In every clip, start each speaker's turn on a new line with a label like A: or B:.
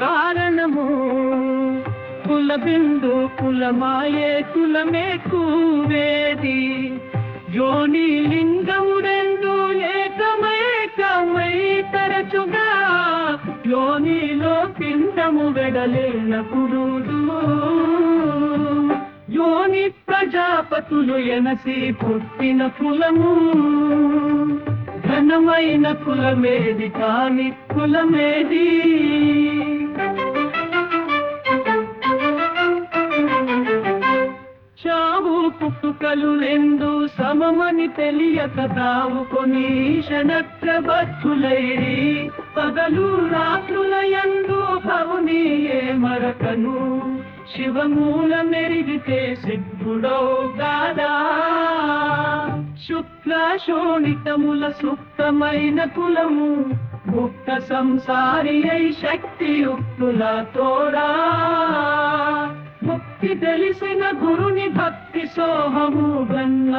A: కారణము? కుల బిందు కులమాయే కులమే కూవేది యోని లింగము రెండు ఏకమైకమై తరచుగా యోనిలో పిండము వెడలేనప్పుడు యోని ప్రజాపతులు ఎనసి పుట్టిన కులము. ఘనమైన కులమేది కాని కులమేది. పుట్టుకలు రెండు సమమని తెలియక తావుకొని క్షణత్రబద్ధులైరి పగలు రాత్రుల యందు భవుని ఏ మరకను. శివమూల మెరిగితే సిద్ధుడో గాదా. శుక్ల శోణితముల సుప్తమైన కులము ముక్త సంసారి అయి శక్తియుక్తుల తోడా. ముక్తి తెలిసిన గురు సోహము గన్న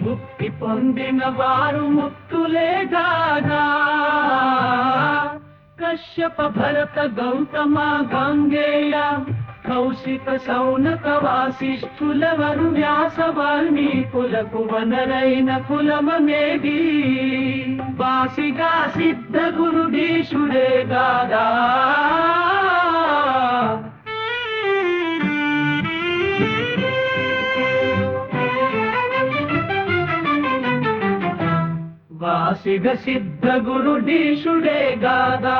A: ముక్తి పొందిన వారు ముక్తులే గాదా కశ్యప భరత గౌతమ గంగేయ కౌశిక సౌనక వాసిష్ఠులవరు వ్యాస వాల్మీకులకు వనరైన కులమనేది వాసిగా సిద్ధ గురుడీశుడే గాదా వాసిగ సిద్ధ గురుడీషుడే గాదా